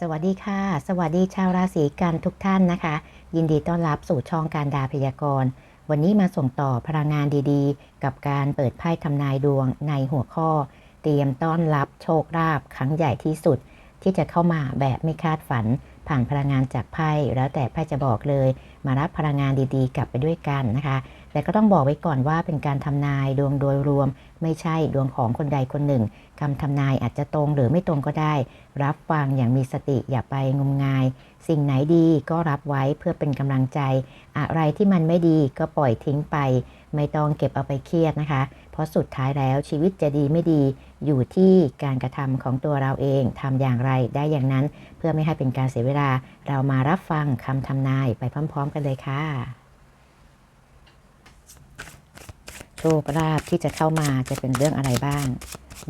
สวัสดีค่ะ สวัสดีชาวราศีกันทุกท่านนะคะ ยินดีต้อนรับสู่ช่องการดาพยากรณ์ วันนี้มาส่งต่อพลังงานดีๆ กับการเปิดไพ่ทำนายดวงในหัวข้อ เตรียมต้อนรับโชคลาภครั้งใหญ่ที่สุด ที่จะเข้ามาแบบไม่คาดฝัน ผ่านพลังงานจากไพ่แล้วแต่ไพ่จะบอกเลย มารับพลังงานดีๆ กลับไปด้วยกันนะคะ แต่ก็ต้องบอกไว้ก่อนว่าเป็นการทำนายดวงโดยรวม ไม่ใช่ดวงของคนใดคนหนึ่งคำทำนายอาจจะตรงหรือไม่ตรงก็ได้ รับฟังอย่างมีสติอย่าไปงมงาย สิ่งไหนดีก็รับไว้เพื่อเป็นกำลังใจ อะไรที่มันไม่ดีก็ปล่อยทิ้งไป ไม่ต้องเก็บเอาไปเครียดนะคะ เพราะสุดท้ายแล้วชีวิตจะดีไม่ดี อยู่ที่การกระทำของตัวเราเองทำอย่างไรได้อย่างนั้น เพื่อไม่ให้เป็นการเสียเวลา เรามารับฟังคำทำนายไปพร้อม ๆ กันเลยค่ะ โช คลาภที่จะเข้ามาจะเป็นเรื่องอะไรบ้าง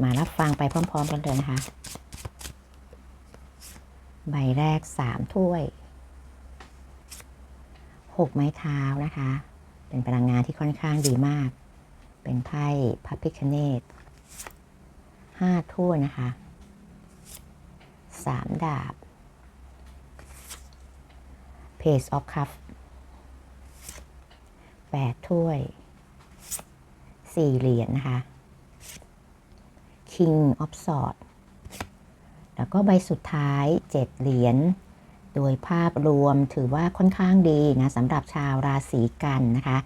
มารับฟังไปพร้อม ๆ กันเลยนะคะ ใบแรกสามถ้วยหกไม้เท้านะคะ เป็นพลังงานที่ค่อนข้างดีมาก เป็นไพ่พระพิคเนตห้าถ้วยนะคะสามดาบ Page of Cup แปดถ้วย สี่เหรียญนะคะ King of Swords แล้วก็ใบสุดท้ายเจ็ดเหรียญ โดยภาพรวมถือว่าค่อนข้างดีนะสำหรับชาวราศีกันนะคะ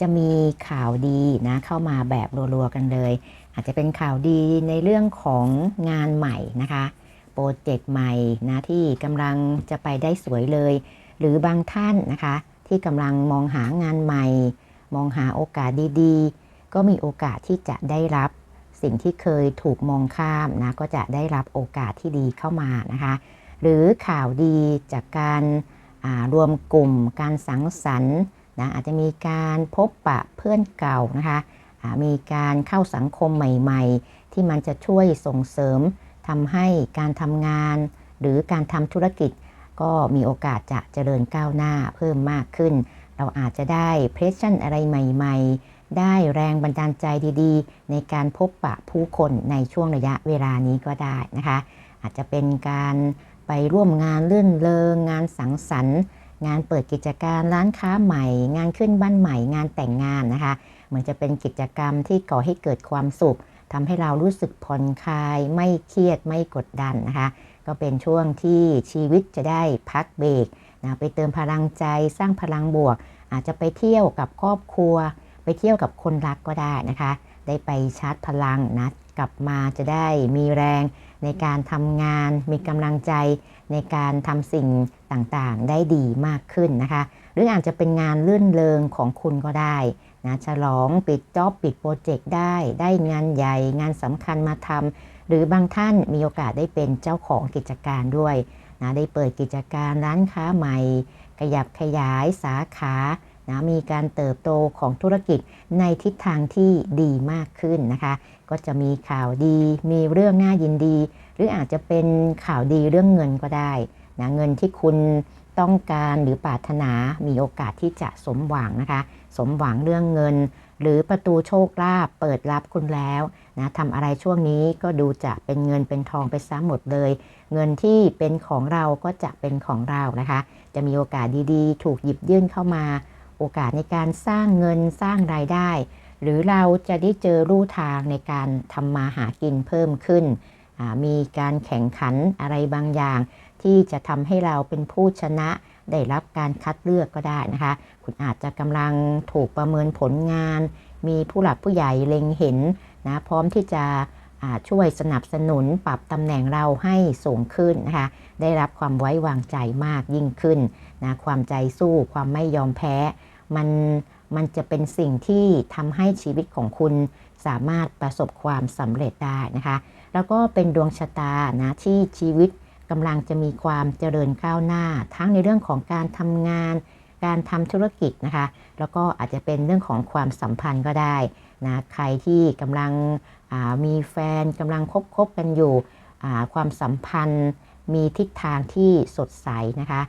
จะมีข่าวดีนะเข้ามาแบบรัวๆกันเลย อาจจะเป็นข่าวดีในเรื่องของงานใหม่นะคะโปรเจกต์ใหม่นะที่กำลังจะไปได้สวยเลย หรือบางท่านนะคะที่กำลังมองหางานใหม่ มองหาโอกาสดีๆ ก็มีโอกาสที่จะได้รับสิ่งที่เคยถูกมองข้ามนะก็จะได้รับโอกาสที่ดีเข้ามานะคะหรือข่าวดีจากการรวมกลุ่มการสังสรรค์นะอาจจะมีการพบปะเพื่อนเก่านะคะมีการเข้าสังคมใหม่ๆ ที่มันจะช่วยส่งเสริมทำให้การทำงาน หรือการทำธุรกิจ ก็มีโอกาสจะเจริญก้าวหน้าเพิ่มมากขึ้น เราอาจจะได้เพรสชั่นอะไรใหม่ ๆ ได้แรงบันดาลใจดีๆ ในการพบปะผู้คนในช่วงระยะเวลานี้ก็ได้นะคะ อาจจะเป็นการไปร่วมงานเลื่อนเลงงานสังสรรค์ งานเปิดกิจการร้านค้าใหม่ งานขึ้นบ้านใหม่ งานแต่งงานนะคะเหมือนจะเป็นกิจกรรมที่ก่อให้เกิดความสุขทำให้เรารู้สึกผ่อนคลายไม่เครียดไม่กดดันนะคะ ก็เป็นช่วงที่ชีวิตจะได้พักเบรกนะไปเติมพลังใจสร้างพลังบวก อาจจะไปเที่ยวกับครอบครัว ไปเที่ยวกับคนรักก็ได้นะคะ ได้ไปชาร์จพลังนะกลับมาจะได้มีแรงในการทำงาน มีกำลังใจในการทำสิ่งต่างๆ ได้ดีมากขึ้นนะคะ หรืออาจจะเป็นงานเลื่อนเลงของคุณก็ได้นะฉลองปิดจ็อบปิดโปรเจกต์ได้ ได้งานใหญ่งานสำคัญมาทำหรือบางท่านมีโอกาสได้เป็นเจ้าของกิจการด้วยนะได้เปิดกิจการร้านค้าใหม่ ขยับขยายสาขา นะมีการเติบโตของธุรกิจในทิศทางที่ดีมากขึ้นนะคะ ก็จะมีข่าวดีมีเรื่องน่ายินดี หรืออาจจะเป็นข่าวดีเรื่องเงินก็ได้นะเงินที่คุณต้องการหรือปรารถนามีโอกาสที่จะสมหวังนะคะ สมหวังเรื่องเงิน หรือประตูโชคลาภเปิดรับคุณแล้วนะทำอะไรช่วงนี้ก็ดูจะเป็นเงินเป็นทองไปซะหมดเลย เงินที่เป็นของเราก็จะเป็นของเรานะคะ จะมีโอกาสดีๆ ถูกหยิบยื่นเข้ามา โอกาสในการสร้างเงินสร้างรายได้ หรือเราจะได้เจอรูทางในการทำมาหากินเพิ่มขึ้น มีการแข่งขันอะไรบางอย่าง ที่จะทำให้เราเป็นผู้ชนะได้รับการคัดเลือกก็ได้นะคะ คุณอาจจะกำลังถูกประเมินผลงาน มีผู้หลักผู้ใหญ่เล็งเห็นนะพร้อมที่จะช่วยสนับสนุนปรับตำแหน่งเราให้สูงขึ้นนะคะ ได้รับความไว้วางใจมากยิ่งขึ้นนะ ความใจสู้ความไม่ยอมแพ้ มันมันจะเป็นสิ่งที่ทำให้ชีวิตของคุณสามารถประสบความสำเร็จได้นะคะ แล้วก็เป็นดวงชะตานะที่ชีวิตกำลังจะมีความเจริญก้าวหน้า ทั้งในเรื่องของการทำงาน การทำธุรกิจนะคะ แล้วก็อาจจะเป็นเรื่องของความสัมพันธ์ก็ได้นะใครที่กำลังมีแฟนกำลังคบคบกันอยู่ความสัมพันธ์มีทิศทางที่สดใสนะคะ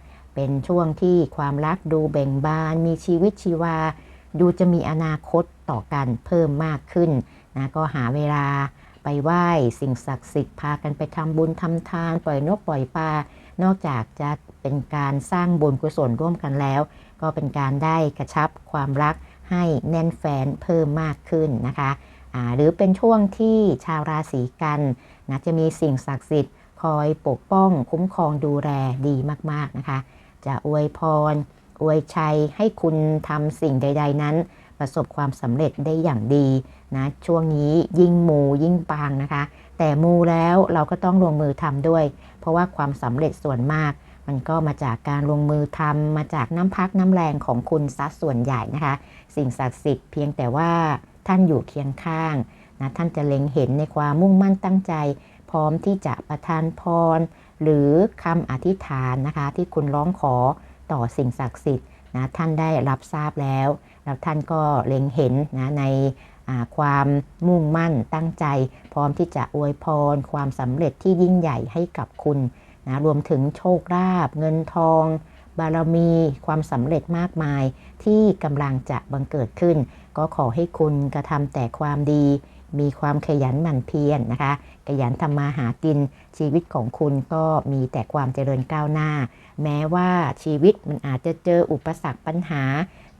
เป็นช่วงที่ความรักดูเบ่งบาน มีชีวิตชีวา ดูจะมีอนาคตต่อกันเพิ่มมากขึ้นนะก็หาเวลาไปไหว้สิ่งศักดิ์สิทธิ์พากันไปทำบุญทำทาน ปล่อยนกปล่อยปลานอกจากจะเป็นการสร้างบุญกุศลร่วมกันแล้ว ก็เป็นการได้กระชับความรักให้แน่นแฟนเพิ่มมากขึ้นนะคะหรือเป็นช่วงที่ชาวราศีกันนะจะมีสิ่งศักดิ์สิทธิ์คอยปกป้องคุ้มครองดูแลดีมาก ๆ นะคะ จะอวยพร อวยชัยให้คุณทำสิ่งใด ๆ นั้น ประสบความสำเร็จได้อย่างดีนะช่วงนี้ยิ่งมูยิ่งปังนะคะ แต่มูแล้วเราก็ต้องลงมือทำด้วย เพราะว่าความสำเร็จส่วนมาก มันก็มาจากการลงมือทำมาจากน้ำพักน้ำแรงของคุณซะส่วนใหญ่นะคะ สิ่งศักดิ์สิทธิ์เพียงแต่ว่าท่านอยู่เคียงข้างนะท่านจะเล็งเห็นในความมุ่งมั่นตั้งใจ พร้อมที่จะประทานพร หรือคำอธิษฐานนะคะ ที่คุณร้องขอต่อสิ่งศักดิ์สิทธิ์นะท่านได้รับทราบแล้ว แล้วท่านก็เล็งเห็นนะในความมุ่งมั่นตั้งใจ พร้อมที่จะอวยพร ความสำเร็จที่ยิ่งใหญ่ให้กับคุณนะรวมถึงโชคลาภเงินทอง บารมีความสำเร็จมากมาย ที่กำลังจะบังเกิดขึ้น ก็ขอให้คุณกระทำแต่ความดี มีความขยันหมั่นเพียรนะคะ ขยันทำมาหากินชีวิตของคุณก็มีแต่ความเจริญก้าวหน้า แม้ว่าชีวิตมันอาจจะเจออุปสรรคปัญหา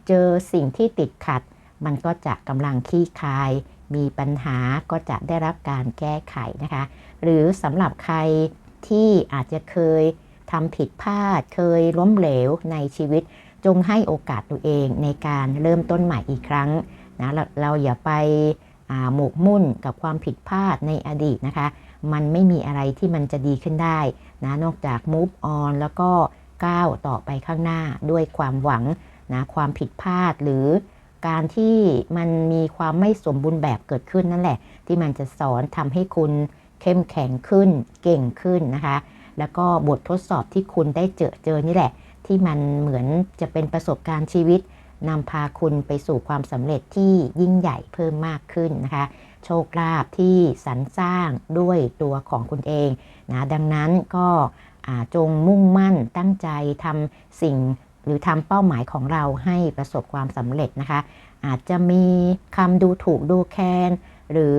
เจอสิ่งที่ติดขัด มันก็จะกำลังขี้คาย มีปัญหาก็จะได้รับการแก้ไขนะคะ หรือสำหรับใครที่อาจจะเคยทำผิดพลาดเคยล้มเหลวในชีวิต จงให้โอกาสตัวเองในการเริ่มต้นใหม่อีกครั้งนะเราเราอย่าไป หมกมุ่นกับความผิดพลาดในอดีตนะคะ มันไม่มีอะไรที่มันจะดีขึ้นได้นะนอกจาก move on แล้วก็ก้าวต่อไปข้างหน้าด้วยความหวังนะความผิดพลาดหรือการที่มันมีความไม่สมบูรณ์แบบเกิดขึ้นนั่นแหละ ที่มันจะสอนทำให้คุณเข้มแข็งขึ้นเก่งขึ้นนะคะ แล้วก็บททดสอบที่คุณได้เจอเจอนี่แหละ ที่มันเหมือนจะเป็นประสบการณ์ชีวิต นำพาคุณไปสู่ความสำเร็จที่ยิ่งใหญ่เพิ่มมากขึ้นนะคะ โชคลาภที่สรรสร้างด้วยตัวของคุณเองนะดังนั้นก็จงมุ่งมั่นตั้งใจทำสิ่งหรือทำเป้าหมายของเราให้ประสบความสำเร็จนะคะ อาจจะมีคำดูถูกดูแคลนหรือ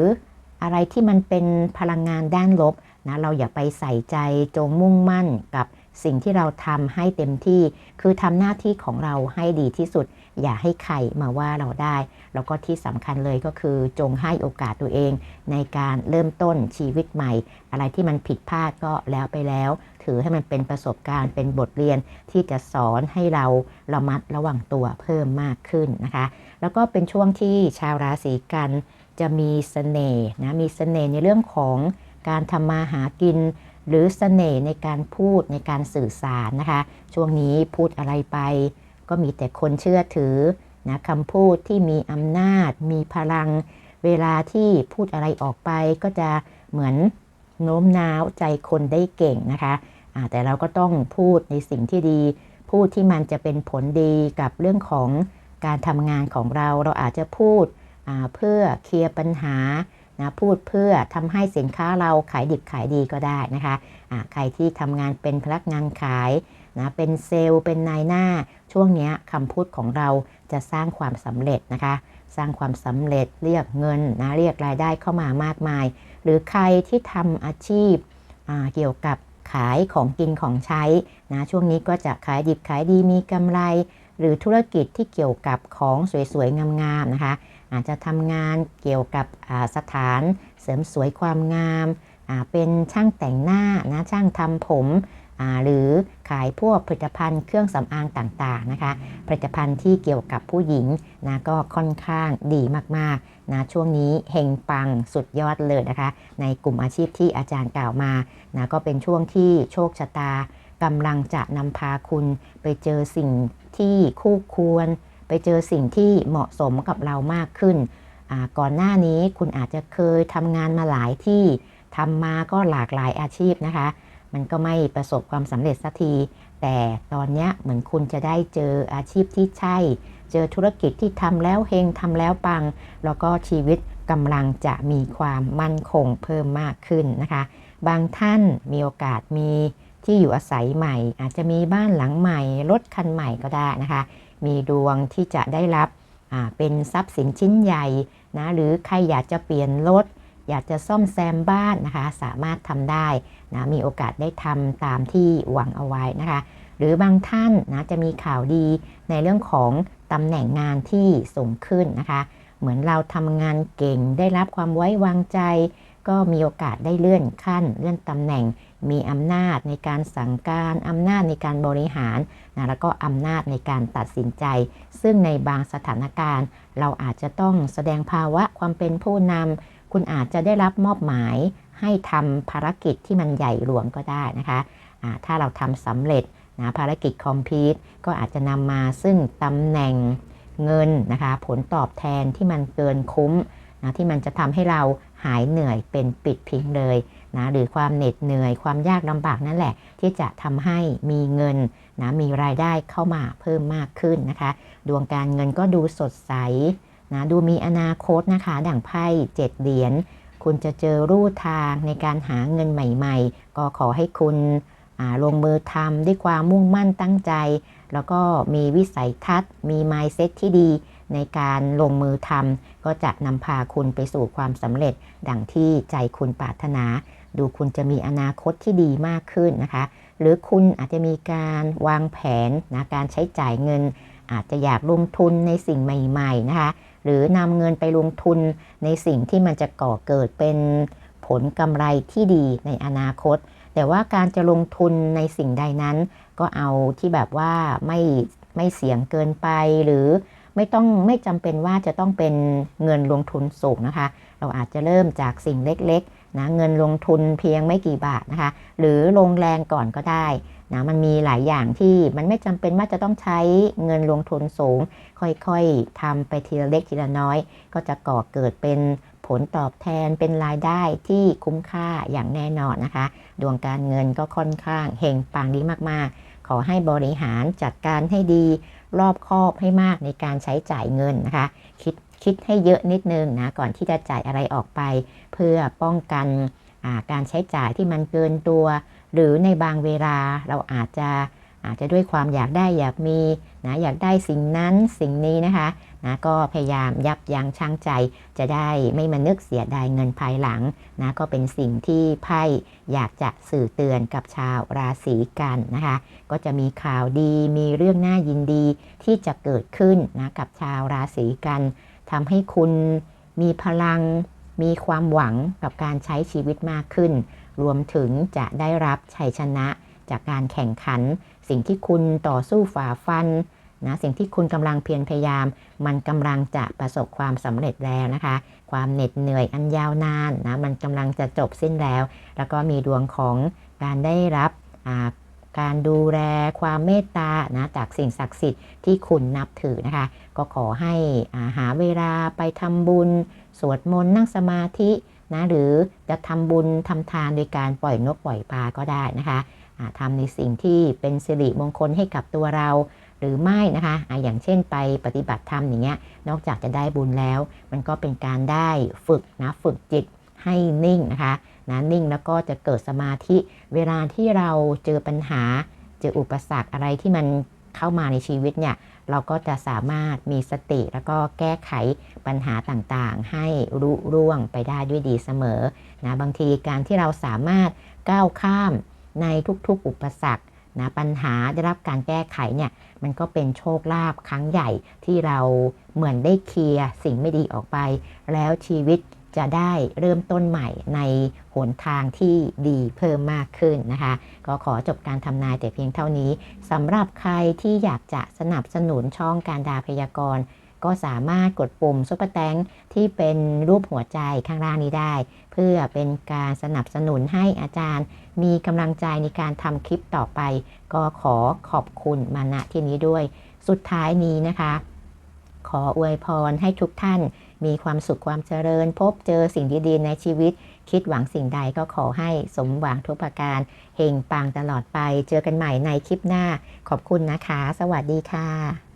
อะไรที่มันเป็นพลังงานด้านลบนะเราอย่าไปใส่ใจจงมุ่งมั่นกับสิ่งที่เราทำให้เต็มที่ คือทำหน้าที่ของเราให้ดีที่สุด อย่าให้ใครมาว่าเราได้ แล้วก็ที่สำคัญเลยก็คือจงให้โอกาสตัวเอง ในการเริ่มต้นชีวิตใหม่ อะไรที่มันผิดพลาดก็แล้วไปแล้ว ถือให้มันเป็นประสบการณ์เป็นบทเรียนที่จะสอนให้เราระมัดระวังตัวเพิ่มมากขึ้นนะคะ แล้วก็เป็นช่วงที่ชาวราศีกันจะมีเสน่ห์นะมีเสน่ห์ในเรื่องของการทำมาหากินหรือเสน่ห์ในการพูดในการสื่อสารนะคะ ช่วงนี้พูดอะไรไป ก็มีแต่คนเชื่อถือนะคำพูดที่มีอำนาจ มีพลัง เวลาที่พูดอะไรออกไปก็จะเหมือนโน้มน้าวใจคนได้เก่งนะคะะแต่เราก็ต้องพูดในสิ่งที่ดี พูดที่มันจะเป็นผลดีกับเรื่องของการทำงานของเรา เราอาจจะพูดเพื่อเคลียร์ปัญหานะพูดเพื่อทำให้สินค้าเราขายดิบขายดีก็ได้นะคะะใครที่ทำงานเป็นพนักงานขายนะเป็นเซลล์ เป็นนายหน้า ช่วงนี้คำพูดของเราจะสร้างความสำเร็จนะคะ สร้างความสำเร็จเรียกเงินนะเรียกรายได้เข้ามามากมาย หรือใครที่ทำอาชีพเกี่ยวกับขายของกินของใช้นะช่วงนี้ก็จะขายดิบขายดีมีกำไร หรือธุรกิจที่เกี่ยวกับของสวยๆงามๆนะคะ อาจจะทำงานเกี่ยวกับสถานเสริมสวยความงาม เป็นช่างแต่งหน้านะช่างทำผม หรือขายพวกผลิตภัณฑ์เครื่องสำอางต่างๆนะคะ ผลิตภัณฑ์ที่เกี่ยวกับผู้หญิงนะก็ค่อนข้างดีมากๆนะช่วงนี้เฮงปังสุดยอดเลยนะคะ ในกลุ่มอาชีพที่อาจารย์กล่าวมานะก็เป็นช่วงที่โชคชะตากำลังจะนำพาคุณไปเจอสิ่งที่คู่ควร ไปเจอสิ่งที่เหมาะสมกับเรามากขึ้น ก่อนหน้านี้คุณอาจจะเคยทำงานมาหลายที่ทำมาก็หลากหลายอาชีพนะคะ มันก็ไม่ประสบความสำเร็จสักที แต่ตอนนี้เหมือนคุณจะได้เจออาชีพที่ใช่ เจอธุรกิจที่ทำแล้วเฮงทำแล้วปัง แล้วก็ชีวิตกำลังจะมีความมั่นคงเพิ่มมากขึ้นนะคะ บางท่านมีโอกาสมีที่อยู่อาศัยใหม่ อาจจะมีบ้านหลังใหม่ รถคันใหม่ก็ได้นะคะ มีดวงที่จะได้รับเป็นทรัพย์สินชิ้นใหญ่นะหรือใครอยากจะเปลี่ยนรถอยากจะซ่อมแซมบ้านนะคะ สามารถทำได้ นะมีโอกาสได้ทำตามที่หวังเอาไว้นะคะ หรือบางท่านนะจะมีข่าวดีในเรื่องของตำแหน่งงานที่สูงขึ้นนะคะ เหมือนเราทำงานเก่งได้รับความไว้วางใจ ก็มีโอกาสได้เลื่อนขั้น เลื่อนตำแหน่ง มีอำนาจในการสั่งการอำนาจในการบริหารนะแล้วก็อำนาจในการตัดสินใจ ซึ่งในบางสถานการณ์ เราอาจจะต้องแสดงภาวะความเป็นผู้นำคุณอาจจะได้รับมอบหมาย ให้ทำภารกิจที่มันใหญ่หลวงก็ได้นะคะะถ้าเราทำสำเร็จนะภารกิจคอมพิวต์ก็อาจจะนำมาซึ่งตำแหน่งเงินนะคะผลตอบแทนที่มันเกินคุ้มนะที่มันจะทำให้เราหายเหนื่อยเป็นปิดพิงเลยนะหรือความเหน็ดเหนื่อยความยากลำบากนั่นแหละ ที่จะทำให้มีเงินนะมีรายได้เข้ามาเพิ่มมากขึ้นนะคะ ดวงการเงินก็ดูสดใสนะดูมีอนาคตนะคะ ดั่งไพ่เจ็ดเหรียญ คุณจะเจอรูทางในการหาเงินใหม่ ๆ ก็ขอให้คุณลงมือทำด้วยความมุ่งมั่นตั้งใจ แล้วก็มีวิสัยทัศน์ มี mindset ที่ดี ในการลงมือทำก็จะนำพาคุณไปสู่ความสำเร็จ ดังที่ใจคุณปรารถนา ดูคุณจะมีอนาคตที่ดีมากขึ้นนะคะ หรือคุณอาจจะมีการวางแผนนะการใช้จ่ายเงิน อาจจะอยากลงทุนในสิ่งใหม่ ๆ นะคะ หรือนำเงินไปลงทุนในสิ่งที่มันจะก่อเกิดเป็นผลกำไรที่ดีในอนาคต แต่ว่าการจะลงทุนในสิ่งใดนั้น ก็เอาที่แบบว่าไม่ไม่เสี่ยงเกินไปหรือไม่ต้องไม่จำเป็นว่าจะต้องเป็นเงินลงทุนสูงนะคะ เราอาจจะเริ่มจากสิ่งเล็กๆนะเงินลงทุนเพียงไม่กี่บาทนะคะ หรือลงแรงก่อนก็ได้ นะมันมีหลายอย่างที่มันไม่จำเป็นว่าจะต้องใช้เงินลงทุนสูง ค่อยๆทำไปทีละเล็กทีละน้อย ก็จะก่อเกิดเป็นผลตอบแทนเป็นรายได้ที่คุ้มค่าอย่างแน่นอนนะคะ ดวงการเงินก็ค่อนข้างเฮงปังดีมากๆ ขอให้บริหารจัดการให้ดี รอบคอบให้มากในการใช้จ่ายเงินนะคะ คิดคิดให้เยอะนิดนึงนะก่อนที่จะจ่ายอะไรออกไป เพื่อป้องกันการใช้จ่ายที่มันเกินตัว หรือในบางเวลาเราอาจจะอาจจะด้วยความอยากได้อยากมีนะอยากได้สิ่งนั้นสิ่งนี้นะคะนะก็พยายามยับยั้งชั่งใจ จะได้ไม่มานึกเสียดายเงินภายหลังนะก็เป็นสิ่งที่ไพ่อยากจะสื่อเตือนกับชาวราศีกันนะคะ ก็จะมีข่าวดีมีเรื่องน่ายินดีที่จะเกิดขึ้นนะกับชาวราศีกันทำให้คุณมีพลังมีความหวังกับการใช้ชีวิตมากขึ้น รวมถึงจะได้รับชัยชนะจากการแข่งขัน สิ่งที่คุณต่อสู้ฝ่าฟันนะสิ่งที่คุณกำลังเพียรพยายาม มันกำลังจะประสบความสำเร็จแล้วนะคะ ความเหน็ดเหนื่อยอันยาวนานนะมันกำลังจะจบสิ้นแล้ว แล้วก็มีดวงของการได้รับการดูแลความเมตตานะจากสิ่งศักดิ์สิทธิ์ที่คุณนับถือนะคะ ก็ขอให้หาเวลาไปทำบุญ สวดมนต์นั่งสมาธิ นะหรือจะทำบุญทำทานโดยการปล่อยนกปล่อยปลาก็ได้นะคะทำในสิ่งที่เป็นสิริมงคลให้กับตัวเรา หรือไม่นะคะอะอย่างเช่นไปปฏิบัติธรรมอย่างเงี้ยนอกจากจะได้บุญแล้ว มันก็เป็นการได้ฝึกนะฝึกจิตให้นิ่งนะคะนะนิ่งแล้วก็จะเกิดสมาธิเวลาที่เราเจอปัญหา เจออุปสรรคอะไรที่มันเข้ามาในชีวิตเนี่ย เราก็จะสามารถมีสติแล้วก็แก้ไขปัญหาต่างๆ ให้รู้ร่วงไปได้ด้วยดีเสมอนะบางทีการที่เราสามารถก้าวข้ามในทุกๆ อุปสรรคนะปัญหาได้รับการแก้ไขเนี่ยมันก็เป็นโชคลาภครั้งใหญ่ที่เราเหมือนได้เคลียร์สิ่งไม่ดีออกไป แล้วชีวิต จะได้เริ่มต้นใหม่ในหนทางที่ดีเพิ่มมากขึ้นนะคะ ก็ขอจบการทำนายแต่เพียงเท่านี้สำหรับใครที่อยากจะสนับสนุนช่องการดาพยากรณ์ก็สามารถกดปุ่มซุปเปอร์แตงที่เป็นรูปหัวใจข้างล่างนี้ได้ เพื่อเป็นการสนับสนุนให้อาจารย์ มีกำลังใจในการทำคลิปต่อไป ก็ขอขอบคุณมาณที่นี้ด้วย สุดท้ายนี้นะคะ ขออวยพรให้ทุกท่าน มีความสุขความเจริญ พบเจอสิ่งดีๆในชีวิต คิดหวังสิ่งใดก็ขอให้สมหวังทุกประการเฮงปังตลอดไป เจอกันใหม่ในคลิปหน้า ขอบคุณนะคะ สวัสดีค่ะ